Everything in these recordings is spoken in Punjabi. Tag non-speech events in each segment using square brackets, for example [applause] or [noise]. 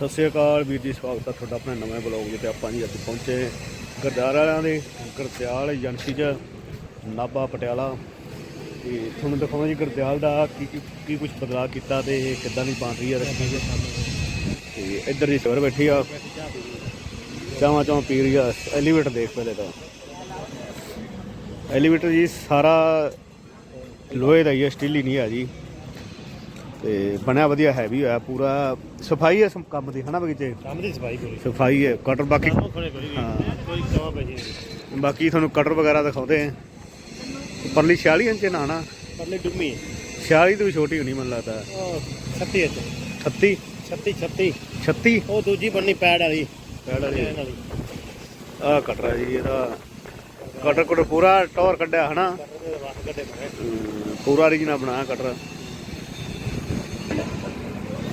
ਸਤਿ ਸ਼੍ਰੀ ਅਕਾਲ ਵੀਰ ਜੀ, ਸਵਾਗਤ ਹੈ ਤੁਹਾਡਾ ਆਪਣੇ ਨਵੇਂ ਬਲੌਗ ਜਿੱਤੇ ਆਪਾਂ ਜੀ ਅੱਜ ਪਹੁੰਚੇ ਗਰਦਾਰ ਵਾਲਿਆਂ ਦੇ, ਗਰਦਿਆਲ ਏਜੰਸੀ 'ਚ, ਨਾਭਾ ਪਟਿਆਲਾ। ਤੇ ਤੁਹਾਨੂੰ ਦਿਖਾਵਾਂ ਜੀ ਗਰਦਿਆਲ ਦਾ ਕੀ ਕੀ ਕੀ ਕੁਝ ਬਦਲਾਅ ਕੀਤਾ ਤੇ ਕਿੱਦਾਂ ਦੀ ਬਣ ਰਹੀ ਹੈ ਰੱਖੀ ਤੇ ਇੱਧਰ ਦੀ ਸਵਰ ਬੈਠੀ ਆ। ਚਾਵਾਂ ਚਾਵਾਂ ਪੀ ਰਹੀ ਆ, ਐਲੀਵੇਟਰ ਦੇਖ ਪਹਿਲੇ ਤਾਂ। ਐਲੀਵੇਟਰ ਜੀ ਸਾਰਾ ਲੋਹੇ ਦਾ ਹੀ ਹੈ, ਸਟੀਲ ਹੀ ਨਹੀਂ ਹੈ ਜੀ। ਤੇ ਬਣਿਆ ਵਧੀਆ ਹੈਵੀ ਹੋਇਆ ਪੂਰਾ ਸਫ਼ਾਈ ਹੈ ਕੰਮ ਦੀ ਹਨਾ ਬਗੀਚੇ ਕੰਮ ਦੀ ਸਫ਼ਾਈ ਕੋਈ ਸਫ਼ਾਈ ਹੈ ਕਟਰ ਬਾਕੀ ਕੋਈ ਹਾਂ। ਕੋਈ ਕਵਾ ਨਹੀਂ ਬਾਕੀ ਤੁਹਾਨੂੰ ਕਟਰ ਵਗੈਰਾ ਦਿਖਾਉਂਦੇ ਆ। ਪਰਲੀ 46 ਇੰਚ ਨਾ ਨਾ ਪਰਲੇ ਡੁੰਮੀ 46 ਤੋਂ ਵੀ ਛੋਟੀ ਹੋਣੀ ਮੈਨੂੰ ਲੱਗਦਾ। ਉਹ 36 ਇੱਥੇ। 36 36 36 36 ਉਹ ਦੂਜੀ ਬੰਨੀ ਪੈੜ ਵਾਲੀ। ਪੈੜ ਵਾਲੀ। ਆ ਕਟਰ ਹੈ ਜੀ ਇਹਦਾ ਕਟਰ ਕੋਟ ਪੂਰਾ ਟੌਰ ਕੱਢਿਆ ਹਨਾ? ਬਣੇ ਪੂਰਾ ਰੀਜਨਾ ਬਣਾਇਆ ਕਟਰ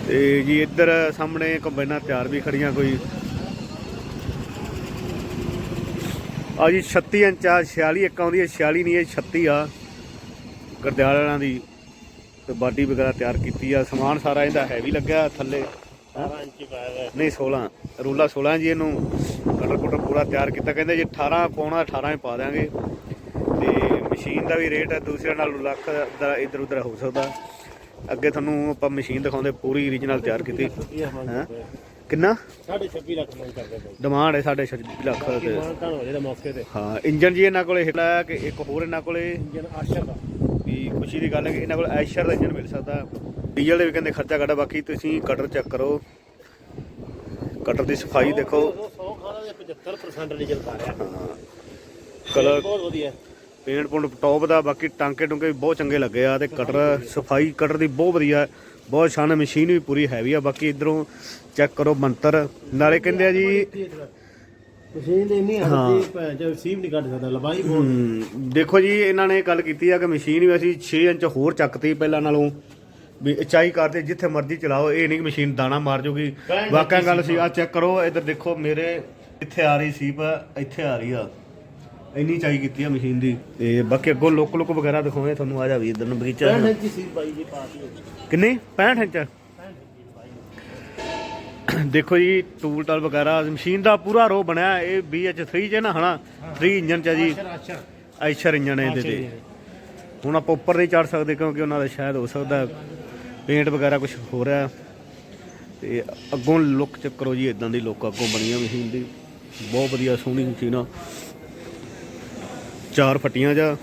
ਤੇ ਜੀ ਇੱਧਰ ਸਾਹਮਣੇ ਕੰਬਾਈਨਾਂ ਤਿਆਰ ਵੀ ਖੜੀਆਂ ਕੋਈ। ਆ ਜੀ 36 ਇੰਚ ਆ 46 ਇੱਕ ਆਉਂਦੀ ਹੈ 46 ਨਹੀਂ ਇਹ 36 ਆ। ਗਰਦਿਆਲ ਵਾਲਿਆਂ ਦੀ ਤੇ ਬਾਡੀ ਵਗੈਰਾ ਤਿਆਰ ਕੀਤੀ ਆ। ਸਮਾਨ ਸਾਰਾ ਇਹਦਾ ਹੈਵੀ ਲੱਗਿਆ ਥੱਲੇ। 18 ਇੰਚੀ ਪਾਇਆ ਨਹੀਂ 16 ਰੂਲਾ 16 ਜੀ ਇਹਨੂੰ ਕਟਰ ਕੁਟਰ ਪੂਰਾ ਤਿਆਰ ਕੀਤਾ। ਕਹਿੰਦੇ ਜੇ 18 ਪਾਉਣਾ 18 ਹੀ ਪਾ ਦਿਆਂਗੇ। ਤੇ ਮਸ਼ੀਨ ਦਾ ਵੀ ਰੇਟ ਹੈ ਦੂਸਰੇ ਨਾਲ ਲੱਖ ਇੱਧਰ ਉੱਧਰ ਹੋ ਸਕਦਾ। ਅੱਗੇ ਤੁਹਾਨੂੰ ਆਪਾਂ ਮਸ਼ੀਨ ਦਿਖਾਉਂਦੇ ਪੂਰੀ ਓਰੀਜਨਲ ਤਿਆਰ ਕੀਤੀ। ਹੈਂ? ਕਿੰਨਾ? 26 ਲੱਖ ਮੰਗ ਕਰਦੇ ਪਏ ਡਿਮਾਂਡ ਹੈ 6.5 ਲੱਖ ਤੇ। ਹੋ ਜਿਹੜਾ ਮੌਕੇ ਤੇ ਹਾਂ ਇੰਜਨ ਜੀ ਇਹਨਾਂ ਕੋਲੇ ਹਿੱਲਾ ਕਿ ਇੱਕ ਹੋਰ ਇਹਨਾਂ ਕੋਲੇ। ਇੰਜਨ ਆਸ਼ਰ ਦਾ ਵੀ ਖੁਸ਼ੀ ਦੀ ਗੱਲ ਹੈ ਕਿ ਇਹਨਾਂ ਕੋਲ ਐਸ਼ਰ ਦਾ ਇੰਜਨ ਮਿਲ ਸਕਦਾ। ਡੀਜ਼ਲ ਦੇ ਵੀ ਕਹਿੰਦੇ ਖਰਚਾ ਘੱਟ ਬਾਕੀ ਤੁਸੀਂ ਕਟਰ ਚੈੱਕ ਕਰੋ। ਕਟਰ ਦੀ ਸਫ਼ਾਈ ਦੇਖੋ। 100 ਖਾਣਾ ਦੇ 75% ਡੀਜ਼ਲ ਪਾ ਰਿਹਾ। ਹਾਂ। ਕਲਰ ਬਹੁਤ ਵਧੀਆ। ਪੇਂਟ ਪੁੰਟ ਟੌਪ ਦਾ ਬਾਕੀ ਟਾਂਕੇ ਟੁੰਕੇ ਵੀ ਬਹੁਤ ਚੰਗੇ ਲੱਗੇ ਆ ਤੇ ਕਟਰ ਸਫ਼ਾਈ ਕਟਰ ਦੀ ਬਹੁਤ ਵਧੀਆ। ਬਹੁਤ ਸ਼ਾਨ ਮਸ਼ੀਨ ਵੀ ਪੂਰੀ ਹੈਵੀ ਆ। ਬਾਕੀ ਇਧਰੋਂ ਚੈੱਕ ਕਰੋ ਮੰਤਰ। ਨਾਲੇ ਕਹਿੰਦੇ ਆ ਜੀ ਮਸ਼ੀਨ ਦੇ ਇੰਨੀ ਹੱਦੀ ਭੈਣ ਚ ਸੀਵ ਨਹੀਂ ਕੱਢ ਸਕਦਾ ਲੰਬਾਈ ਬਹੁਤ ਦੇਖੋ ਜੀ ਇਹਨਾਂ ਨੇ ਗੱਲ ਕੀਤੀ ਆ ਕਿ ਮਸ਼ੀਨ ਵੀ ਅਸੀਂ 6 ਇੰਚ ਹੋਰ ਚੱਕਤੀ ਪਹਿਲਾਂ ਨਾਲੋਂ। ਵੀ ਉਚਾਈ ਕਰਦੇ ਜਿੱਥੇ ਮਰਜ਼ੀ ਚਲਾਓ ਇਹ ਨਹੀਂ ਕਿ ਮਸ਼ੀਨ ਦਾਣਾ ਮਾਰ ਜੂਗੀ। ਵਾਕਿਆ ਗੱਲ ਸੀ ਆ ਚੈੱਕ ਕਰੋ ਇੱਧਰ ਦੇਖੋ ਮੇਰੇ ਇੱਥੇ ਆ ਰਹੀ ਸੀਪ ਇੱਥੇ ਆ ਰਹੀ ਆ। ਇੰਨੀ ਚਾਈ ਕੀਤੀ ਆ ਮਸ਼ੀਨ ਦੀ। ਤੇ ਬਾਕੀ ਅੱਗੋਂ ਲੁੱਕ ਲੁੱਕ ਵਗੈਰਾ ਦਿਖਾਉਂਦੇ ਤੁਹਾਨੂੰ ਆ ਜਾ ਵੀ ਇਧਰ ਨੂੰ ਬਗੀਚਾ 65 ਇੰਚੀ ਸੀਵ ਪਾਈ ਜੀ ਪਾਤੀ ਕਿੰਨੇ? 65 ਇੰਚ? ਦੇਖੋ ਜੀ ਟੂਲ ਟਾਲ ਵਗੈਰਾ ਮਸ਼ੀਨ ਦਾ ਪੂਰਾ ਰੋ ਬਣਿਆ ਇਹ BH3 ਚ ਨਾ ਹਨਾ? 3 ਇੰਜਨ ਚ ਜੀ। ਐਸ਼ਰ ਇੰਜਨ ਇਹਦੇ ਤੇ। ਹੁਣ ਆਪਾਂ ਉੱਪਰ ਨਹੀਂ ਚੜ ਸਕਦੇ ਕਿਉਂਕਿ ਉਹਨਾਂ ਦਾ ਸ਼ਾਇਦ ਹੋ ਸਕਦਾ ਪੇਂਟ ਵਗੈਰਾ ਕੁਝ ਹੋ ਰਿਹਾ। ਤੇ ਅੱਗੋਂ ਲੁੱਕ ਚੈੱਕ ਕਰੋ ਜੀ ਇਦਾਂ ਦੀ ਲੁੱਕ ਅੱਗੋਂ ਬਣੀ ਆ ਮਸ਼ੀਨ ਦੀ। ਬਹੁਤ ਵਧੀਆ ਸੋਹਣੀ ਮਸ਼ੀਨ ਆ ਚਾਰ ਫੱਟੀਆਂ ਜਾ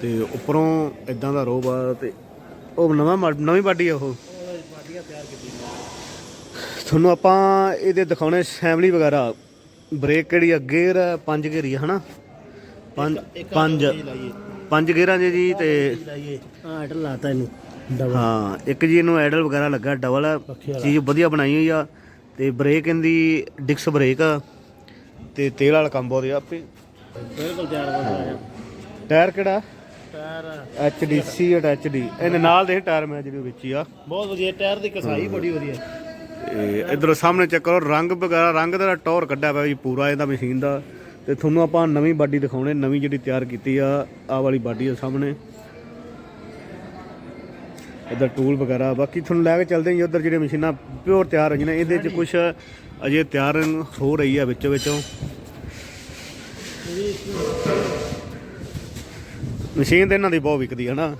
ਤੇ ਉੱਪਰੋਂ ਇਦਾਂ ਦਾ ਰੋਬ ਆ ਤੇ ਉਹ ਨਵਾਂ ਨਵੀਂ ਬਾਡੀ ਆ ਉਹ। ਪਾਰਟੀਆਂ ਤਿਆਰ ਕੀਤੀ ਤੁਹਾਨੂੰ ਆਪਾਂ ਇਹਦੇ ਦਿਖਾਉਣੇ ਅਸੈਂਬਲੀ ਵਗੈਰਾ। ਬ੍ਰੇਕ ਕਿਹੜੀ ਆ? ਗੇਅਰ ਪੰਜ ਗੇਰੀ ਆ ਹਨਾ? ਪੰਜ ਪੰਜ ਪੰਜ ਗੇਅਰਾਂ ਦੇ ਜੀ ਤੇ ਹਾਂ ਅਟਲ ਲਾਤਾ ਇਹਨੂੰ ਡਬਲ ਹਾਂ ਇੱਕ ਜੀ ਇਹਨੂੰ ਐਡਲ ਵਗੈਰਾ ਲੱਗਾ ਡਬਲ। ਚੀਜ਼ ਵਧੀਆ ਬਣਾਈ ਹੋਈ ਆ ਤੇ ਬ੍ਰੇਕ ਇਹਦੀ ਡਿਕਸ ਬ੍ਰੇਕ ਆ ਤੇ ਤੇਲ ਵਾਲਾ ਕੰਮ ਬਹੁਤ ਆ ਆਪੇ। ਬਿਲਕੁਲ ਤਿਆਰ ਹੋ ਗਿਆ। ਟਾਇਰ ਕਿਹੜਾ? ਟਾਇਰ HDC ਅਟ HD ਇਹਦੇ ਨਾਲ ਦੇ ਟਾਇਰ ਮੈਂ ਜਿਹੜੇ ਵਿੱਚ ਹੀ ਆ। ਬਹੁਤ ਵਧੀਆ ਟਾਇਰ ਦੀ ਕਸਾਈ ਬੜੀ ਵਧੀਆ। ਤੇ ਇਧਰੋਂ ਸਾਹਮਣੇ ਚੈੱਕ ਕਰੋ ਰੰਗ ਵਗੈਰਾ ਰੰਗ ਦਾ ਟੌਰ ਕੱਢਿਆ ਪਿਆ ਜੀ ਪੂਰਾ ਇਹਦਾ ਮਸ਼ੀਨ ਦਾ। ਤੇ ਤੁਹਾਨੂੰ ਆਪਾਂ ਨਵੀਂ ਬਾਡੀ ਦਿਖਾਉਣੇ ਨਵੀਂ ਜਿਹੜੀ ਤਿਆਰ ਕੀਤੀ ਆ ਆਹ ਵਾਲੀ ਬਾਡੀ ਆ ਸਾਹਮਣੇ। ਇਧਰ ਟੂਲ ਵਗੈਰਾ ਬਾਕੀ ਤੁਹਾਨੂੰ ਲੈ ਕੇ ਚੱਲਦੇ ਹਾਂ ਉਧਰ ਜਿਹੜੇ ਮਸ਼ੀਨਾਂ ਪਿਓਰ ਤਿਆਰ ਹੋਈਆਂ ਨੇ ਇਹਦੇ 'ਚ ਕੁਝ ਅਜੇ ਤਿਆਰ ਹੋ ਰਹੀ ਆ ਵਿੱਚੋਂ ਵਿੱਚੋਂ ਮਸ਼ੀਨ ਤੇ ਇਹਨਾਂ ਦੀ ਬਹੁਤ ਵਿਕਦੀ ਹੈ ਨਾ।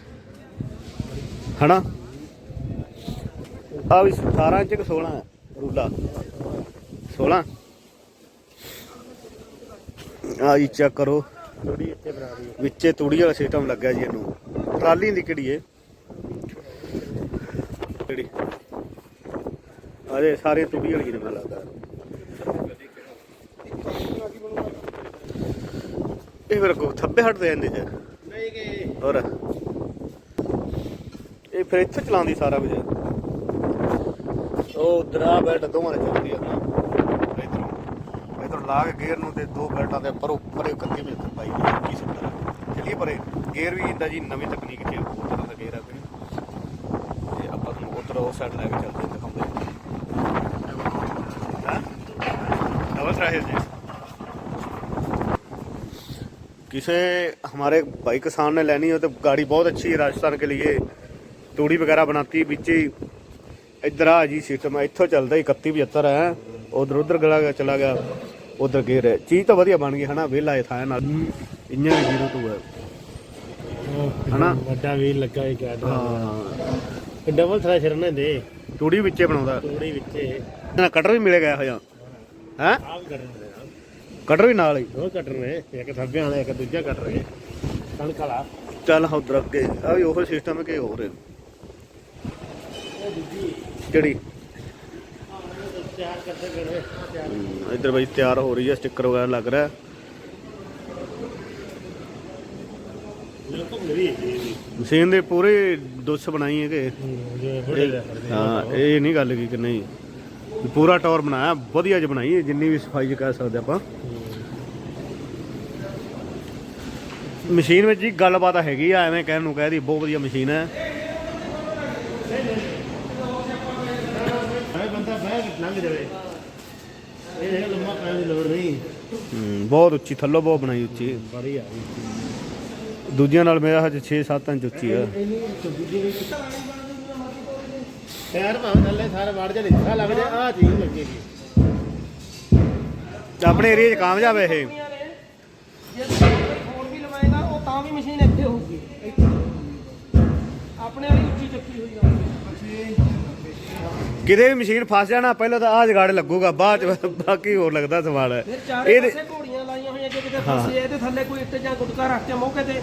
ਹਨਾ? ਆ ਵੀ 18 ਇੰਚ ਕਿ 16 ਰੂਲਾ? 16 ਆ ਜੀ ਚੈੱਕ ਕਰੋ। ਥੋੜੀ ਇੱਥੇ ਬਣਾ ਦੀ ਵਿੱਚੇ ਤੂੜੀ ਵਾਲਾ ਸਿਸਟਮ ਲੱਗਿਆ ਜੀ ਇਹਨੂੰ। ਟਰਾਲੀ ਦੀ ਕਿਹੜੀ ਏ ਕਿਹੜੀ ਅਰੇ ਸਾਰੇ ਤੂੜੀ ਵਾਲੀ ਨੇ ਮੈਨੂੰ ਲੱਗਦਾ। ਇਹ ਫਿਰ ਕੋ ਥੱਬੇ ਹਟਦੇ ਜਾਂਦੇ ਜੇ ਨਹੀਂ ਹੋਰ। ਇਹ ਫਿਰ ਇੱਥੇ ਚਲਾਉਂਦੀ ਸਾਰਾ ਕੁਝ? ਉਹ ਦਰਾ ਬੈਲਟ ਦੋਵਾਂ ਨੇ ਚੱਲਦੀ ਆ ਨਾ। ਇਧਰੋਂ। ਇਧਰੋਂ ਲਾ ਕੇ ਗੇਅਰ ਨੂੰ ਤੇ ਦੋ ਬੈਲਟਾਂ ਦੇ ਪਰ ਉੱਪਰ ਇੱਕ ਅੱਗੇ ਵਿੱਚ ਪਾਈ ਦੀ ਕੀ ਸਿੱਟਰ ਚਲਿਏ ਪਰੇ। ਗੇਅਰ ਵੀ ਇੰਦਾ ਜੀ ਨਵੀਂ ਤਕਨੀਕ ਚ ਹੋਰ ਤਰ੍ਹਾਂ ਦਾ ਗੇਅਰ ਆ ਕੋਈ ਤੇ ਆਪਾਂ ਤੁਹਾਨੂੰ ਉਧਰ ਉਹ ਸਾਈਡ ਲੈ ਕੇ ਚੱਲਦੇ किसे हमारे भाई किसान ने लेनी हो तो गाड़ी बहुत अच्छी है राजस्थान के लिए तूड़ी वगैरह बनाती है बीच ही ਇੱਧਰ ਆ ਜੀ ਸਿਸਟਮ ਇੱਥੋਂ ਚੱਲਦਾ 3175 ਹੈ ਉਧਰ ਉਧਰ ਗਲਾ ਗਿਆ ਚਲਾ ਗਿਆ ਉਧਰ ਗੇਰ ਹੈ ਚੀਜ਼ ਤਾਂ ਵਧੀਆ ਬਣ ਗਈ ਹਨਾ ਵਿਹਲਾ ਇਹ ਥਾਂ ਨਾਲ ਇੰਜਨ ਵੀ ਜ਼ੀਰੋ ਟੂ ਹੈ ਹਨਾ? ਵੱਡਾ ਵੀ ਲੱਗਾ ਹੀ ਕਿਆ ਹਾਂ ਡਬਲ ਥ੍ਰੈਸ਼ਰ ਨੇ ਦੇ ਤੂੜੀ ਵਿੱਚੇ ਬਣਾਉਂਦਾ ਥੋੜੀ ਵਿੱਚੇ ਨਾ ਕਟਰ ਵੀ ਮਿਲੇਗਾ ਇਹੋ ਜਿਹਾ ਹੈ ਆਪ ਕਰਨ ਦੇ ਕਟਰ ਵੀ ਨਾਲ ਹੀ। ਦੋ ਕਟਰ ਨੇ ਇੱਕ ਥੱਬੇ ਵਾਲਾ ਇੱਕ ਦੂਜਾ ਕਟਰ ਹੈ ਕਣਕ ਵਾਲਾ। ਚੱਲ ਉਧਰ ਅੱਗੇ ਆ ਵੀ ਉਹੋ ਸਿਸਟਮ ਹੈ ਕਿ ਹੋਰ ਹੈ ਕਿਹੜੀ? ਇੱਧਰ ਬਈ ਤਿਆਰ ਹੋ ਰਹੀ ਹੈ ਸਟicker ਵਗੈਰਾ ਲੱਗ ਰਿਹਾ। ਮਸ਼ੀਨ ਦੇ ਪੂਰੇ ਦੁੱਸ ਬਣਾਈ ਹੈ ਕਿ ਜੇ ਬੜੇ ਲੈ ਕਰਦੇ ਹਾਂ ਇਹ ਨਹੀਂ ਗੱਲ ਕੀ ਕਿ ਨਹੀਂ ਪੂਰਾ ਟੌਰ ਬਣਾਇਆ ਵਧੀਆ ਜਿਹਾ ਬਣਾਈ ਹੈ, ਜਿੰਨੀ ਵੀ ਸਫ਼ਾਈ ਚ ਕਹਿ ਸਕਦੇ ਆਪਾਂ। ਮਸ਼ੀਨ ਵਿੱਚ ਜੀ ਗੱਲਬਾਤ ਹੈਗੀ ਆ ਐਵੇਂ ਕਹਿਣ ਨੂੰ ਕਹਿ ਦੀ ਬਹੁਤ ਵਧੀਆ ਮਸ਼ੀਨ ਹੈ। ਹੈ ਬੰਦਾ ਬਹਿ ਕੇ ਲੰਘ ਜਾਵੇ। ਇਹ ਹੈ ਲੰਮਾ ਪੈਣ ਦੀ ਲੋੜ ਨਹੀਂ। ਹਮ, ਬਹੁਤ ਉੱਚੀ ਥੱਲੋਂ ਬਹੁਤ ਬਣਾਈ ਉੱਚੀ। ਬੜੀ ਆ ਦੂਜਿਆਂ ਨਾਲ ਮੇਰਾ ਹਜੇ 6-7 ਇੰਚ ਉੱਚੀ ਹੈ ਟਾਇਰ ਭਾਵੇਂ ਥੱਲੇ ਸਾਰੇ ਵੜ ਜਾਣ ਇੱਥਾ ਲੱਗ ਜਾ ਆ ਚੀਜ਼ ਲੱਗੇਗੀ ਆਪਣੇ ਏਰੀਆ 'ਚ ਕਾਮਯਾਬ ਹੈ। ਇਹ ਜੇ ਫੋਨ ਵੀ ਲਵਾਏਗਾ ਉਹ ਤਾਂ ਵੀ ਮਸ਼ੀਨ ਇੱਥੇ ਹੋਊਗੀ ਆਪਣੇ ਵਾਲੀ ਉੱਚੀ ਚੱਕੀ ਹੋਈ ਆ ਕਿਤੇ ਵੀ ਮਸ਼ੀਨ ਫਸ ਜਾਣਾ ਪਹਿਲਾਂ ਤਾਂ ਆਹ ਜਗਾੜ ਲੱਗੂਗਾ ਬਾਅਦ ਚ ਬਾਕੀ ਹੋਰ ਲੱਗਦਾ ਸਵਾਲ ਫਿਰ ਚਾਰੇ ਇਹਦੇ ਪਾਸੇ ਘੋੜੀਆਂ ਲਾਈਆਂ ਹੋਈਆਂ ਜੇ ਕਿਤੇ ਫਸੇ ਇਹਦੇ ਥੱਲੇ ਕੋਈ ਇੱਟ ਜਾਂ ਗੁਟਕਾ ਰੱਖ ਕੇ ਮੌਕੇ ਤੇ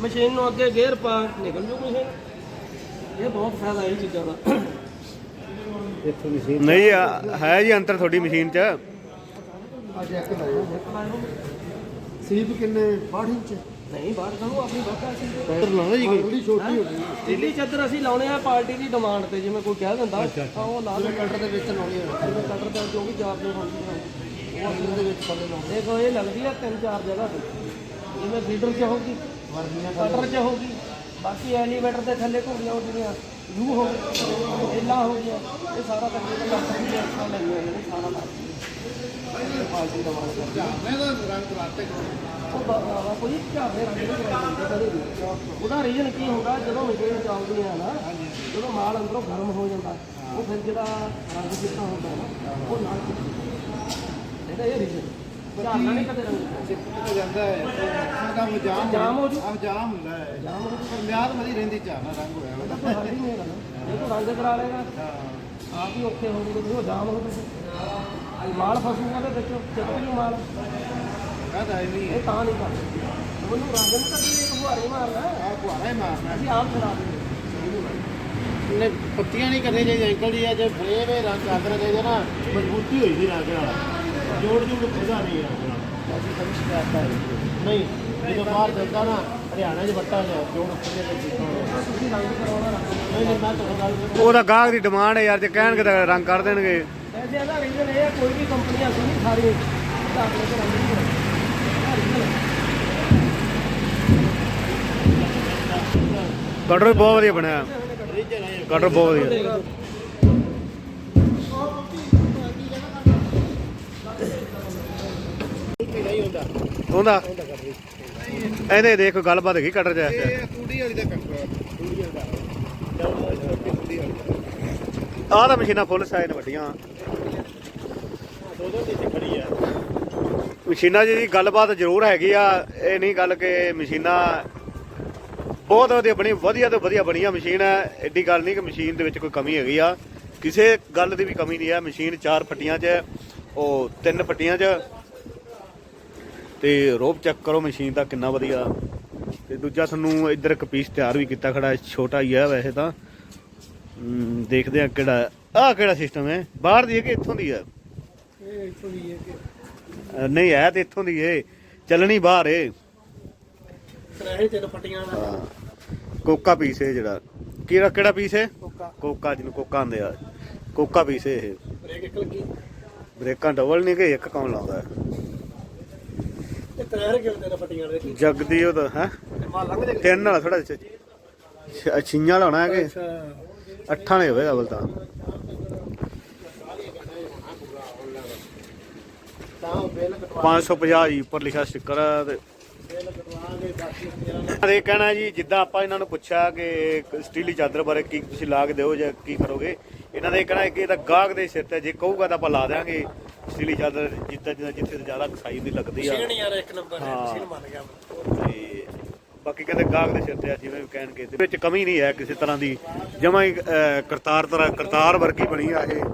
ਮਸ਼ੀਨ ਨੂੰ ਅੱਗੇ ਗੇਅਰ ਪਾ ਨਿਕਲ ਜੂ ਮਸ਼ੀਨ। ਇਹ ਬਹੁਤ ਫਾਇਦਾ ਇਹ ਚੀਜ਼ਾਂ ਦਾ। ਇੱਥੋਂ ਦੀ ਸੀ ਨਹੀਂ ਆ- ਹੈ ਜੀ ਅੰਤਰ ਤੁਹਾਡੀ ਮਸ਼ੀਨ 'ਚ। ਸੀਪ ਕਿੰਨੇ? 62 ਇੰਚ। ਨਹੀਂ ਬਾਹਰ ਸਾਨੂੰ ਆਪਣੀ ਬਾਕਾ ਸੀ। ਟਾਇਰ ਲਾਉਣਾ ਜੀ ਥੋੜੀ ਛੋਟੀ ਹੋ ਗਈ। ਦਿੱਲੀ ਚੱਦਰ ਅਸੀਂ ਲਾਉਣੇ ਆ ਪਾਰਟੀ ਦੀ ਡਿਮਾਂਡ ਤੇ ਜਿਵੇਂ ਕੋਈ ਕਹਿ ਦਿੰਦਾ ਤਾਂ ਉਹ ਲਾ ਦੇ ਕਟਰ ਦੇ ਵਿੱਚ ਲਾਉਣੀ ਹੈ ਜਿਵੇਂ ਕਟਰ ਦਾ ਜੋ ਵੀ ਚਾਰਜ ਹੁੰਦੀ ਆ ਉਹ ਅਸੀਂ ਉਹਦੇ ਵਿੱਚ ਪੱਲੇ ਲਾਉਂਦੇ ਦੇਖੋ ਇਹ ਲੱਗਦੀ ਆ ਤਿੰਨ ਚਾਰ ਜਗ੍ਹਾ ਤੇ। ਜਿਵੇਂ ਫੀਡਰ 'ਚ ਹੋਊਗੀ ਕਟਰ 'ਚ ਹੋਊਗੀ। ਬਾਕੀ ਐਲੀਵੇਟਰ ਦੇ ਥੱਲੇ ਘੋੜੀਆਂ ਉੱਡਦੀਆਂ ਯੂ ਹੋ ਗਈ ਏਲਾ ਹੋ ਗਿਆ ਇਹ ਸਾਰਾ ਤਕਰੀਬਨ ਲੱਖ ਰੁਪਏ ਐਕਸਟਰਾ ਲੈਂਦੇ ਨੇ ਸਾਰਾ ਦਾ ਮਾਲ ਕਰਦਾ ਮੈਂ ਤਾਂ ਰੰਗ ਕਰਾਤੇ ਉਹ ਕੋਈ ਝਾੜੇ ਰੰਗ ਨਹੀਂ ਕਦੇ ਉਹਦਾ ਰੀਜ਼ਨ ਕੀ ਹੁੰਦਾ ਜਦੋਂ ਮਸ਼ੀਨ ਚੱਲਦੀ ਆ ਨਾ ਜਦੋਂ ਮਾਲ ਅੰਦਰੋਂ ਗਰਮ ਹੋ ਜਾਂਦਾ ਉਹ ਫਿਰ ਜਿਹੜਾ ਰੰਗ ਚਿੱਟਾ ਹੁੰਦਾ ਨਾ ਉਹ ਨਾਲ ਇਹਦਾ ਇਹ ਰੀਜ਼ਨ ਝਾੜਨਾ ਨਹੀਂ ਕਦੇ ਰੰਗ ਕਿਤੇ ਜਾਂਦਾ ਹੈ ਉਹਦਾ ਮਜਾਮ ਜਾਮ ਹੋ ਜੂ। ਆ ਜਾਮ ਹੁੰਦਾ ਹੈ। ਜਾਮ ਹੋ ਪਰ ਮਿਆਦ ਮਦੀ ਰਹਿੰਦੀ ਚਾਹਨਾ ਰੰਗ ਹੋਇਆ ਉਹਦਾ ਤਾਂ ਹੱਲ ਹੀ ਨਹੀਂ ਹੈਗਾ ਨਾ। ਇਹ ਤਾਂ ਰੰਗ ਕਰਾ ਲੇਗਾ ਆਪ ਹੀ ਔਖੇ ਹੋ ਜੂਗੇ ਤੁਸੀਂ ਉਹ ਜਾਮ ਹੋ ਤੁਸੀਂ ਮਾਲ ਫਸੂਗਾ ਤੇ ਵਿੱਚ ਚੱਕ ਜੂ ਮਾਲ ਕਹਦਾ ਨਹੀਂ। ਇਹ ਤਾਂ ਨਹੀਂ ਕਰਦੇ ਉਹਨੂੰ ਰੰਗ ਨਹੀਂ ਕੱਢੀ ਇੱਕ ਫੁਹਾਰੇ ਮਾਰਨਾ ਆ ਕੁਆਰਾ ਹੀ ਮਾਰਨਾ ਅਸੀਂ ਆਪ ਚਲਾ ਦਿੰਦੇ ਨੇ ਪੱਤੀਆਂ ਨਹੀਂ ਕਰਨੀ ਚਾਹੀਦੀ ਅੰਕਲ ਜੀ ਜੇ ਫਰੇਮ ਇਹ ਰੰਗ ਕਰਨਾ ਚਾਹੀਦਾ ਨਾ ਮਜ਼ਬੂਤੀ ਹੋਈ ਦੀ ਰੰਗ ਨਾਲ। ਜੋੜ ਜੋੜ ਖੁਦਾ ਨਹੀਂ ਰੰਗ ਨਾਲ ਅਸੀਂ ਕਦੇ ਸ਼ਿਕਾਇਤ ਆ ਨਹੀਂ ਜਦੋਂ ਬਾਹਰ ਜਾਂਦਾ ਨਾ ਹਰਿਆਣਾ 'ਚ ਵੱਟਾ ਲਿਆ ਜੋੜ ਖੁਦੇ ਰੰਗ ਨਹੀਂ ਨਹੀਂ ਮੈਂ ਤੁਹਾਡੀ ਗੱਲ ਉਹਦਾ ਗਾਹਕ ਦੀ ਡਿਮਾਂਡ ਹੈ ਯਾਰ ਜੇ ਕਹਿਣਗੇ ਤਾਂ ਰੰਗ ਕਰ ਦੇਣਗੇ। ਵੈਸੇ ਇਹਦਾ ਰੀਜ਼ਨ ਇਹ ਹੈ ਕੋਈ ਵੀ ਕੰਪਨੀ ਅਸੀਂ ਨਹੀਂ ਸਾਰੀ ਆਪਣੇ ਕੋਲ ਰੰਗ ਨਹੀਂ ਕਟਰ ਵੀ ਬਹੁਤ ਵਧੀਆ ਬਣਿਆ। ਕਟਰ ਬਹੁਤ ਵਧੀਆ। ਕਰਦਾ ਨਹੀਂ ਹੁੰਦਾ ਉਹਦਾ ਇਹਦੇ ਦੇਖੋ ਗੱਲਬਾਤ ਹੈਗੀ ਕਟਰ 'ਚ। ਇਹ ਤੂੜੀ ਵਾਲੀ ਦਾ ਆਹ ਤਾਂ ਮਸ਼ੀਨਾਂ ਫੁੱਲ ਸਾਈਜ਼ ਨੇ ਵੱਡੀਆਂ ਆ। ਮਸ਼ੀਨਾਂ ਜੀ ਗੱਲਬਾਤ ਜ਼ਰੂਰ ਹੈਗੀ ਆ। ਇਹ ਨਹੀਂ ਗੱਲ ਕਿ ਮਸ਼ੀਨਾਂ ਬਹੁਤ ਵਧੀਆ ਬਣੀ ਵਧੀਆ ਤੋਂ ਵਧੀਆ ਬਣੀਆਂ ਮਸ਼ੀਨ ਹੈ ਐਡੀ ਗੱਲ ਨਹੀਂ ਕਿ ਮਸ਼ੀਨ ਦੇ ਵਿੱਚ ਕੋਈ ਕਮੀ ਹੈਗੀ ਆ। ਕਿਸੇ ਗੱਲ ਦੀ ਵੀ ਕਮੀ ਨਹੀਂ ਹੈ ਮਸ਼ੀਨ ਚਾਰ ਫੱਟੀਆਂ 'ਚ ਉਹ ਤਿੰਨ ਫੱਟੀਆਂ 'ਚ। ਤੇ ਰੋਪ ਚੈੱਕ ਕਰੋ ਮਸ਼ੀਨ ਦਾ ਕਿੰਨਾ ਵਧੀਆ। ਤੇ ਦੂਜਾ ਤੁਹਾਨੂੰ ਇੱਧਰ ਇੱਕ ਪੀਸ ਤਿਆਰ ਵੀ ਕੀਤਾ ਖੜਾ ਹੈ, ਛੋਟਾ ਹੀ ਹੈ ਵੈਸੇ ਤਾਂ। ਦੇਖਦੇ ਆ ਕਿਹੜਾ ਆਹ ਕਿਹੜਾ ਸਿਸਟਮ ਹੈ? ਬਾਹਰ ਦੀ ਹੈ ਕਿ ਇੱਥੋਂ ਦੀ ਹੈ? ਇਹ ਇੱਥੋਂ ਦੀ ਹੈ ਕਿ? ਅ, ਨਹੀਂ ਹੈ ਤੇ ਇੱਥੋਂ ਦੀ ਏ। ਚੱਲਣੀ ਬਾਹਰ ਏ। ਦਾ ਹਾਂ। ਕੋਕਾ ਪੀਸ ਏ ਜਿਹੜਾ। ਕਿਹੜਾ ਕਿਹੜਾ ਪੀਸ ਏ? ਕੋਕਾ। ਕੋਕਾ ਜਿਹਨੂੰ ਕੋਕਾ ਹੁੰਦੇ ਆ। ਕੋਕਾ ਪੀਸ ਏ ਇਹ। ਬ੍ਰੇਕ ਇੱਕ ਲੱਗੀ। ਬ੍ਰੇਕਾਂ ਡਬਲ ਨਹੀਂ ਕਿ ਇੱਕ ਕੌਣ ਲਾਉਂਦਾ ਹੈ? ਇਹ ਤਰੇ ਕਿਉਂ ਤਿੰਨ ਫਟੀਆਂ ਦੇ ਜਗਦੀ ਉਹ ਤਾਂ ਹੈ? ਤਿੰਨ ਵਾਲਾ ਥੋੜਾ ਛੀਆਂ ਵਾਲਾ ਹੋਣਾ ਹੈ ਕਿ ਅੱਠਾਂ ਵਾਲੇ ਹੋਵੇਗਾ ਬਲ ਤਾਂ। ਬਿੱਲ ਕਟਵਾ 550 ਜੀ ਉੱਪਰ ਲਿਖਿਆ ਸਟicker ਤੇ। ਦੇ ਕਹਿਣਾ ਜੀ ਜਿੱਦਾਂ ਆਪਾਂ ਇਹਨਾਂ ਨੂੰ ਪੁੱਛਿਆ ਕਿ ਸਟੀਲੀ ਚਾਦਰ ਬਾਰੇ ਕੀ ਤੁਸੀਂ ਲਾ ਕੇ ਦਿਓ ਜਾਂ ਕੀ ਕਰੋਗੇ ਇਹਨਾਂ ਦੇ ਕਹਿਣਾ ਕਿ ਇਹ ਤਾਂ ਗਾਹਕ ਦੇ ਸਿਰ ਤੇ ਜੇ ਕਹੂਗਾ ਤਾਂ ਆਪਾਂ ਲਾ ਦਿਆਂਗੇ। ਸਟੀਲੀ ਚਾਦਰ ਜਿੱਦਾਂ ਜਿੱਦਾਂ ਜਿੱਥੇ ਜ਼ਿਆਦਾ ਕਸਾਈ ਦੀ ਲੱਗਦੀ ਆ। ਯਾਰ ਇੱਕ ਨੰਬਰ ਹਾਂ। ਮਸ਼ੀਨ ਮੰਨ ਗਿਆ। ਤੇ ਬਾਕੀ ਕਹਿੰਦੇ ਗਾਹਕ ਦੇ ਸਿਰ ਤੇ ਆ ਜਿਵੇਂ ਵੀ ਕਹਿਣਗੇ ਤੇ ਵਿੱਚ ਕਮੀ ਨਹੀਂ ਹੈ ਕਿਸੇ ਤਰ੍ਹਾਂ ਦੀ। ਜਮਾ ਹੀ ਅਹ, ਕਰਤਾਰ ਤਰ੍ਹਾਂ ਕਰਤਾਰ ਵਰਗੀ ਬਣੀ ਆ ਇਹ।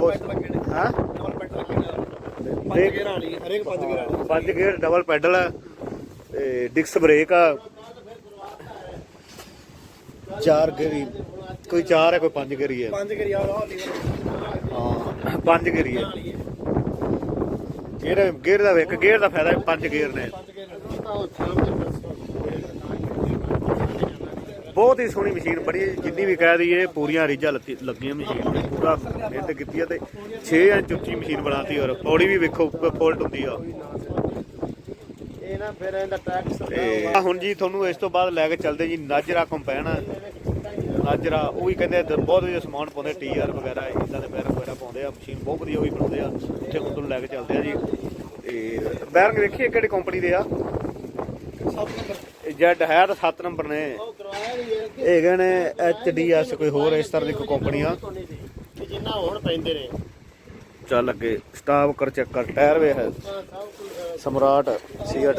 ਪੈਟ ਲੱਗੇ ਨੇ। ਹਾਂ? ਡਬਲ ਪੈਟ ਲੱਗੇ ਨੇ। ਪੰਜ ਗੇਰਾਂ ਵਾਲੀ ਹਰੇਕ ਪੰਜ ਗੇਰਾਂ ਵਾਲੀ। ਪੰਜ ਗੇਅਰ ਡਬਲ ਪੈਡਲ ਆ ਤੇ ਡਿਕਸ ਬ੍ਰੇਕ ਆ। ਚਾਰ ਗੇਰੀ ਕੋਈ ਚਾਰ ਹੈ ਕੋਈ ਪੰਜ ਗੇਰੀ ਹੈ। ਪੰਜ ਗੇਰੀ ਆ ਲੀਵਰ ਹਾਂ ਪੰਜ ਗੇਰੀ ਹੈ। ਗੇਅਰ ਗੇਅਰ ਦਾ ਇੱਕ ਗੇਅਰ ਦਾ ਫਾਇਦਾ ਪੰਜ ਨੇ। ਗੇਰਾਂ ਬਸ ਬਹੁਤ ਹੀ ਸੋਹਣੀ ਮਸ਼ੀਨ ਬੜੀ ਜਿੰਨੀ ਵੀ ਕਹਿ ਦਈਏ ਪੂਰੀਆਂ ਰੀਝਾਂ ਲੱਤੀ- ਲੱਗੀਆਂ ਮਸ਼ੀਨ ਤੇ ਪੂਰਾ ਮਿਹਨਤ ਕੀਤੀ ਆ ਤੇ 6 ਇੰਚ ਉੱਚੀ ਮਸ਼ੀਨ ਬਣਾਤੀ ਔਰ ਪੌੜੀ ਵੀ ਵੇਖੋ ਫੋਲਟ ਹੁੰਦੀ ਆ। ਇਹ ਨਾ ਫਿਰ ਇਹਦਾ ਟੈਕਸ ਤੇ ਆਹ ਹੁਣ ਜੀ ਤੁਹਾਨੂੰ ਇਸ ਤੋਂ ਬਾਅਦ ਲੈ ਕੇ ਚੱਲਦੇ ਜੀ ਨਾਜਰਾ ਕੰਪੈਨ ਨਾਜਰਾ ਉਹ ਵੀ ਕਹਿੰਦੇ ਇੱਧਰ ਬਹੁਤ ਵਧੀਆ ਸਮਾਨ ਪਾਉਂਦੇ ਟੀਆਰ ਵਗੈਰਾ ਇਦਾਂ ਦੇ ਬੈਰੰਗ ਵਗੈਰਾ ਪਾਉਂਦੇ ਆ, ਮਸ਼ੀਨ ਬਹੁਤ ਵਧੀਆ ਵੀ ਬਣਾਉਂਦੇ ਆ, ਉੱਥੇ ਹੁਣ ਤੁਹਾਨੂੰ ਲੈ ਕੇ ਚੱਲਦੇ ਆ ਜੀ। ਤੇ ਬੈਰੰਗ ਵੇਖੀਏ ਕਿਹੜੀ ਕੰਪਨੀ ਦੇ ਆ। ਜੈਡ ਹੈ ਤਾਂ 7 ਨੰਬਰ ਨੇ। ਇਹ ਹੈਗੇ ਨੇ ਐਚਡੀਐਸ ਕੋਈ ਹੋਰ ਇਸ ਤਰ੍ਹਾਂ ਦੀ ਕੋਈ ਕੰਪਨੀ ਆ। ਜਿੰਨਾ ਹੁਣ ਪੈਂਦੇ ਨੇ ਚੱਲ ਅੱਗੇ ਸਟਾਪ ਕਰ ਚੈੱਕ ਕਰ, ਟਾਇਰ ਵੇ ਹੈ ਸਮਰਾਟ ਸੀਟ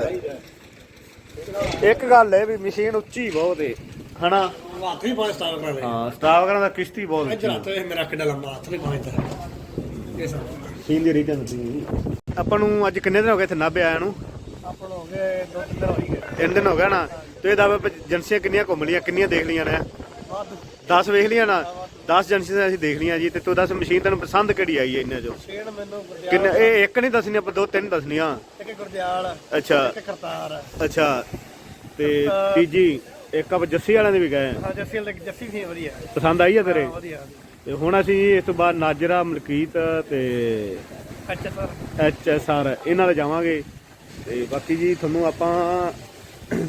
ਇੱਕ ਗੱਲ ਹੈ ਵੀ, ਮਸ਼ੀਨ ਉੱਚੀ ਬਹੁਤ ਏ। ਹਨਾ? ਹੱਥ ਵੀ ਪਾਏ ਸਟਾਰ ਕਰ ਹਾਂ ਸਟਾਪ ਕਰਨ ਦਾ ਕਿਸ਼ਤੀ ਬਹੁਤ ਇੱਧਰ ਹੱਥ ਵੇਖ ਮੇਰਾ ਕਿੱਡਾ ਲੰਮਾ ਹੱਥ ਪਾਏ ਤਾਂ ਇਹ ਸਭ। ਸੀਨ ਦੀ ਰੀਜਨ ਸੀ। ਆਪਾਂ ਨੂੰ ਅੱਜ ਕਿੰਨੇ ਦਿਨ ਹੋ ਗਏ ਇੱਥੇ ਨਾਭੇ ਆਇਆ ਨੂੰ? ਆਪਾਂ ਨੂੰ ਹੋ ਗਏ ਦੋ ਤਿੰਨ ਦਿਨ ਹੋ ਗਏ। ਤਿੰਨ ਦਿਨ ਹੋ ਗਿਆ ਨਾ। ਤੇ ਇਹ ਦਾਵੇ ਏਜੰਸੀਆਂ ਕਿੰਨੀਆਂ ਘੁੰਮ ਲੀਆਂ ਕਿੰਨੀਆਂ ਦੇਖ ਲੀਆਂ ਨੇ? ਬਾਅਦ 10 ਵੇਖ ਲੀਆਂ ਨਾ। 10 ਏਜੰਸੀਆਂ ਅਸੀਂ ਦੇਖ ਲੀਆਂ ਜੀ। ਤੇ ਤੂੰ ਦੱਸ ਮਸ਼ੀਨ ਤੈਨੂੰ ਪਸੰਦ ਕਿਹੜੀ ਆਈ ਹੈ ਇਹਨਾਂ ਚੋਂ? ਛੇੜ ਮੈਨੂੰ ਗੁਰਦਿਆਲ ਕਿੰਨੇ ਇਹ ਇੱਕ ਨਹੀਂ ਦੱਸਣੀ ਆਪਾਂ ਦੋ ਤਿੰਨ ਦੱਸਣੀਆਂ। ਇੱਕ ਗੁਰਦਿਆਲ ਅੱਛਾ। ਇੱਕ ਕਰਤਾਰ। ਅੱਛਾ। ਤੇ ਤੀਜੀ? ਇੱਕ ਆਪ ਜੱਸੀ ਵਾਲਿਆਂ ਦੇ ਵੀ ਗਏ ਹਾਂ ਜੱਸੀ ਵਾਲੇ ਜੱਸੀ ਵੀ ਵਧੀਆ। ਪਸੰਦ ਆਈ ਆ ਤੇਰੇ? ਵਧੀਆ ਤੇ ਹੁਣ ਅਸੀਂ ਇਸ ਤੋਂ ਬਾਅਦ ਨਾਜਰਾ ਮਲਕੀਤ ਤੇ ਅੱਛਾ ਸਰ ਐਚ ਐਸ ਆਰ ਇਹਨਾਂ ਦੇ ਜਾਵਾਂਗੇ। ਤੇ ਬਾਕੀ ਜੀ ਤੁਹਾਨੂੰ ਆਪਾਂ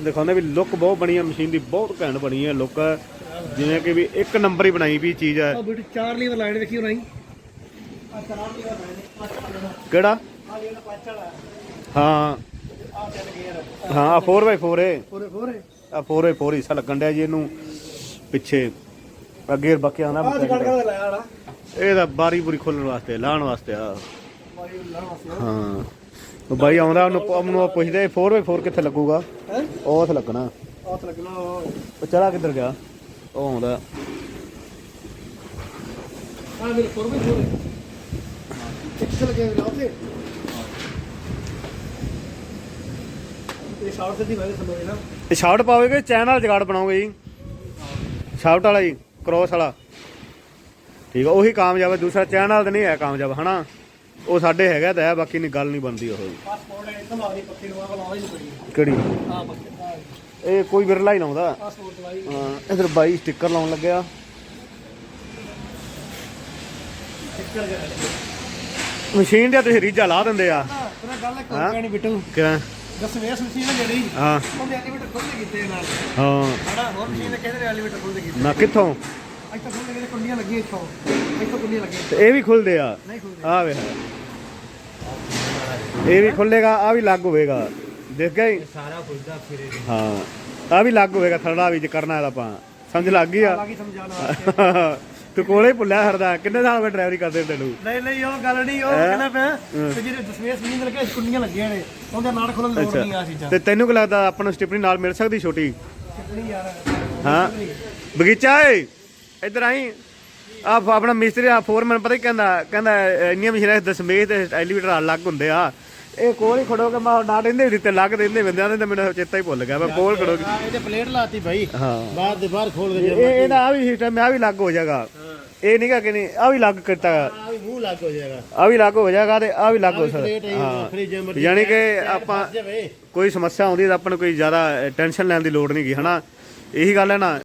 ਦਿਖਾਉਂਦੇ ਵੀ ਲੁੱਕ ਬਹੁਤ ਬਣੀ ਹੈ ਮਸ਼ੀਨ ਦੀ ਬਹੁਤ ਘੈਂਟ ਬਣੀ ਹੈ ਲੁੱਕ। ਜਿਵੇਂ ਕਿ ਵੀ ਇੱਕ ਨੰਬਰ ਹੀ ਬਣਾਈ ਵੀ ਚੀਜ਼ ਹੈ ਉਹ ਬੇਟੀ ਚਾਰ ਲੀਵਰ ਲਾਈਨ ਵੇਖੀ ਹੋਣੀ? ਆ ਚਾਰ ਲੀਵਰ ਲਾਈਨ ਕਿਹੜਾ ਆ। ਹਾਂ। ਆ। ਹਾਂ 4x4 ਹੈ ਪੂਰੇ ਪੂਰੇ ਆ 4x4 ਹਿੱਸਾ ਲੱਗਣ ਡਿਆ ਜੀ ਇਹਨੂੰ ਪਿੱਛੇ। ਅੱਗੇ ਬੱਕਿਆਂ ਦਾ ਆ ਜਗੜ ਕੇ ਲਾਇਆ ਵਾਲਾ। ਇਹ ਤਾਂ ਬਾਰੀ ਬੁਰੀ ਖੋਲਣ ਵਾਸਤੇ ਲਾਣ ਵਾਸਤੇ ਆ ਹਾਂ। ਉਹ ਬਾਈ ਆਉਂਦਾ ਉਹਨੂੰ ਉਹਨੂੰ ਪੁੱਛਦੇ 4x4 ਕਿੱਥੇ ਲੱਗੂਗਾ? ਹੈ? ਉਹ ਉੱਥੇ ਲੱਗਣਾ। ਹੱਥ ਲੱਗਣਾ ਉਹ ਉਹ ਚਲਾ ਕਿੱਧਰ ਗਿਆ? ਉਹ ਆਉਂਦਾ। ਕੋਲ ਵੀ ਪੂਰੇ ਇੱਕ ਲਗੇ ਲਾ ਉੱਥੇ। ਇਹ ਸ਼ਾਰਟ ਦੀ ਵਜ੍ਹਾ ਸਮਝ ਨਾ। ਇਹ ਸ਼ਾਰਟ ਪਾਓਗੇ ਚੈਨ ਵਾਲਾ ਜਗਾੜ ਬਣਾਓਗੇ ਜੀ। ਸ਼ਾਰਟ ਵਾਲਾ ਜੀ ਕ੍ਰੋਸ ਵਾਲਾ। ਠੀਕ ਆ ਉਹੀ ਕਾਮਯਾਬ ਹੈ ਦੂਸਰਾ ਚੈਨ ਤਾਂ ਨਹੀਂ ਹੈ ਕਾਮਯਾਬ ਹਨਾ? ਉਹ ਸਾਡੇ ਹੈਗਾ ਤਾਂ ਹੈ ਬਾਕੀ ਨਹੀਂ ਗੱਲ ਨਹੀਂ ਬਣਦੀ ਉਹ ਪਾਸਪੋਰਟ ਪੱਕੀ ਨੂੰ ਲਾਉਣਾ ਨਹੀਂ ਕਿਹੜੀ? ਪੱਕੀ ਇਹ ਕੋਈ ਵਿਰਲਾ ਹੀ ਲਾਉਂਦਾ। ਪਾਸਪੋਰਟ ਲਾਈ ਹਾਂ। ਇਧਰ ਬਾਈ ਸਟicker ਲਾਉਣ ਲੱਗਿਆ। ਮਸ਼ੀਨ ਦੇ ਤੁਸੀਂ ਰੀਜਾ ਲਾ ਦਿੰਦੇ ਆ। ਤੇਰਾ ਗੱਲ ਇੱਕ ਹਾਂ? ਹੋਰ ਕਹਿਣੀ ਬਿੱਟੂ। ਕਿਵੇਂ? ਦਸਵੇਸ ਮਸ਼ੀਨ ਹੈ ਜਿਹੜੀ। ਹਾਂ। ਉਹਦੇ ਐਲੀਵੇਟਰ ਖੁੱਲ੍ਹੇ ਕੀਤੇ ਨਾਲ। ਹਾਂ। ਹਣਾ ਹੋਰ ਮਸ਼ੀਨ ਦੇ ਕਹਿੰਦੇ ਨੇ ਐਲੀਵੇਟਰ ਖੁੱਲ੍ਹੇ ਕੀਤੇ? ਨਾ ਕਿੱਥੋਂ? ਅੱਜ ਤੱਕ ਖੁੱਲ੍ਹੇ ਕੀਤੇ ਕੁੰਡੀਆਂ ਲੱਗੀਆਂ ਇੱਥੋਂ। ਇੱਥੋਂ ਕੁੰਡੀਆਂ ਲੱਗੀਆਂ। ਤੇ ਇਹ ਵੀ ਖੁੱਲਦੇ ਆ? ਨਹੀਂ ਆ ਵੇ ਇਹ ਵੀ ਖੁੱਲੇਗਾ ਆ ਵੀ ਲੱਗ ਹੋਵੇਗਾ। ਦੇਖ ਜੀ ਸਾਰਾ ਖੁੱਲਦਾ ਫਿਰੇ ਹਾਂ। ਆ ਵੀ ਲੱਗ ਹੋਵੇਗਾ ਥਰੜਾ ਵੀ ਜੇ ਕਰਨਾ ਹੈ ਆਪਾਂ। ਸਮਝ ਲੱਗ ਗਈ ਆ? ਲਾਗੀ ਸਮਝਾਉਣ ਵਾਸਤੇ। [laughs] ਤੂੰ ਕੋਲੇ ਹੀ ਭੁੱਲਿਆ ਹਰਦਾ ਕਿੰਨੇ ਸਾਲ ਮੈਂ ਡਰਾਈਵਰੀ ਕਰਦੇ ਤੈਨੂੰ ਨਹੀਂ ਨਹੀਂ ਉਹ ਗੱਲ ਨਹੀਂ ਉਹ ਹੈਂ? ਕਹਿੰਦਾ ਪਿਆ ਤੇ ਜਿਹੜੇ ਦਸਵੇਸ ਮਸ਼ੀਨ ਦੇ ਲੱਗੇ ਕੁੰਡੀਆਂ ਲੱਗੀਆਂ ਨੇ ਉਹਦੇ ਨਾਲ ਖੁੱਲਣ ਲੋੜ ਨਹੀਂ ਆ ਚੀਜ਼ਾਂ। ਤੇ ਤੈਨੂੰ ਕੀ ਲੱਗਦਾ ਆਪਾਂ ਨੂੰ ਸਟਿਪਨੀ ਨਾਲ ਮਿਲ ਸਕਦੀ ਛੋਟੀ? ਕਿੰਨੀ ਯਾਰ। ਹਾਂ। ਬਗੀਚਾ ਏ ਇੱਧਰ ਆਈ। ਆ ਆਪਣਾ ਮਿਸਤਰੀ ਆ ਫੋਰਮੈਨ ਪਤਾ ਕੀ ਕਹਿੰਦਾ ਕਹਿੰਦਾ ਇੰਨੀਆਂ ਮਸ਼ੀਨਾਂ ਦਸਮੇਜ ਤੇ ਐਲੀਵੇਟਰ ਅਲੱਗ ਹੁੰਦੇ ਆ। ਇਹ ਕੋਲ ਹੀ ਖੜੋਗੇ ਮੈਂ ਨਾ ਰਹਿੰਦੇ ਵੀ ਦਿੱਤੇ ਲੱਗ ਰਹਿੰਦੇ ਬੰਦਿਆਂ ਦੇ ਤਾਂ ਮੈਨੂੰ ਚੇਤਾ ਹੀ ਭੁੱਲ ਗਿਆ ਮੈਂ ਕੋਲ ਖੜੋਗੇ ਇਹਦੇ ਪਲੇਟ ਲਾਤੀ ਭਾਈ ਹਾਂ। ਬਾਹਰ ਦੇ ਬਾਹਰ ਖੋਲ ਕੇ ਇਹ ਇਹਦਾ ਆ ਵੀ ਸਿਸਟਮ ਆ ਵੀ ਲੱਗ ਹੋ ਜਾਏਗਾ। ਇਹ ਨਹੀਂਗਾ ਕਿ ਨਹੀਂ ਆ ਵੀ ਲੱਗ ਕਰਤਾ ਆ ਵੀ ਮੂੰਹ ਲੱਗ ਹੋ ਜਾਏਗਾ। ਆ ਵੀ ਲੱਗ ਹੋ ਜਾਏਗਾ ਤੇ ਆ ਵੀ ਲੱਗ ਹੋ ਸਕਦਾ। ਯਾਨੀ ਕਿ ਆਪਾਂ ਕੋਈ ਸਮੱਸਿਆ ਆਉਂਦੀ ਤਾਂ ਆਪਾਂ ਨੂੰ ਕੋਈ ਜ਼ਿਆਦਾ ਟੈਨਸ਼ਨ ਲੈਣ ਦੀ ਲੋੜ ਨਹੀਂ ਗੀ ਹਨਾ? ਇਹੀ ਗੱਲ ਹੈ ਨਾ।